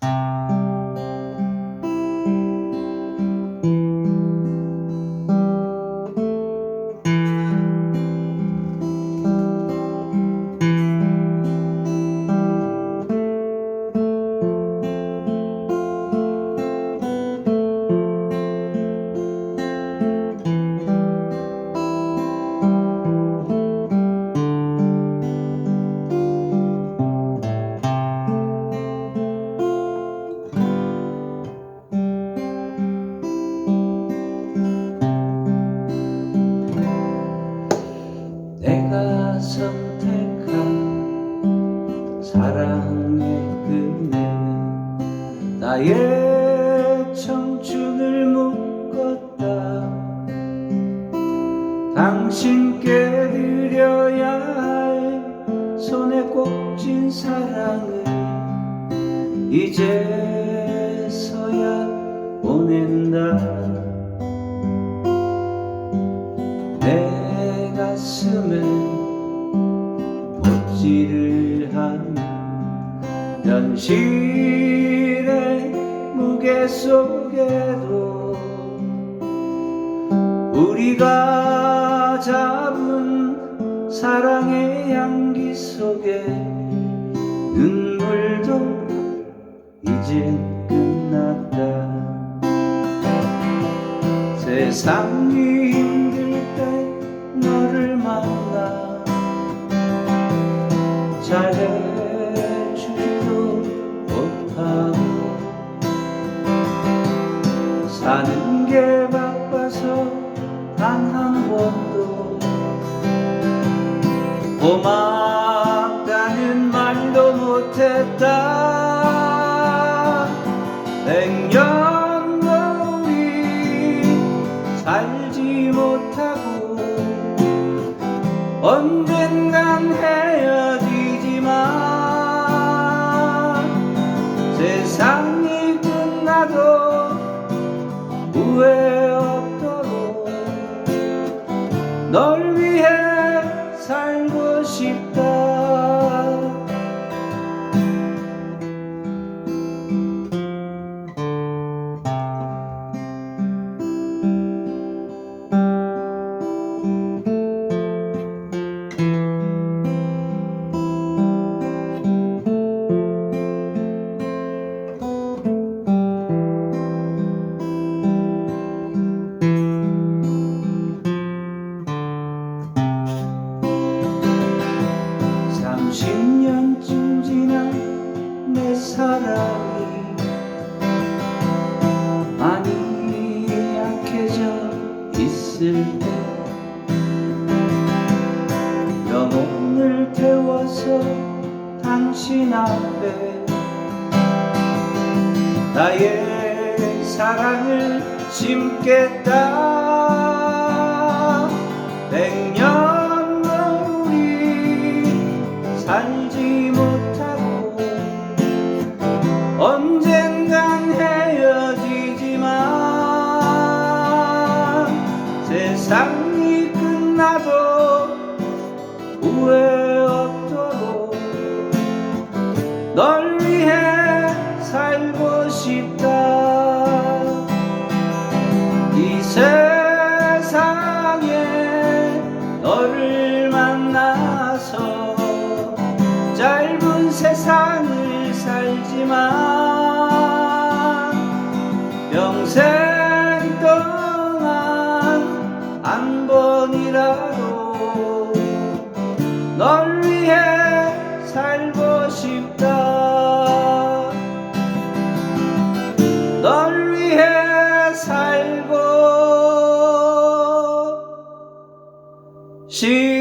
내 사랑의 그네는 나의 청춘을 묶었다. 당신께 드려야 할 손에 꼭 쥔 사랑을 이제서야 보낸다. 내 가슴에 한 현실의 무게 속에도 우리가 잡은 사랑의 향기 속에 눈물도 이제 끝났다. 세상이 힘들 때 너를 만나 단 한 번도 고맙다는 말도 못했다. 우리 살지 못하고 언젠간 헤 태워서 당신 앞에 나의 사랑을 심겠다. 백년도 우리 살지 못하고 언젠간 헤어지지만 세상이 끝나도 후회 위해 살고 싶다. 이 세상에 너를 만나서 짧은 세상을 살지만 평생 동안 한 번이라도 널 위해 살고 싶다 살고 싶다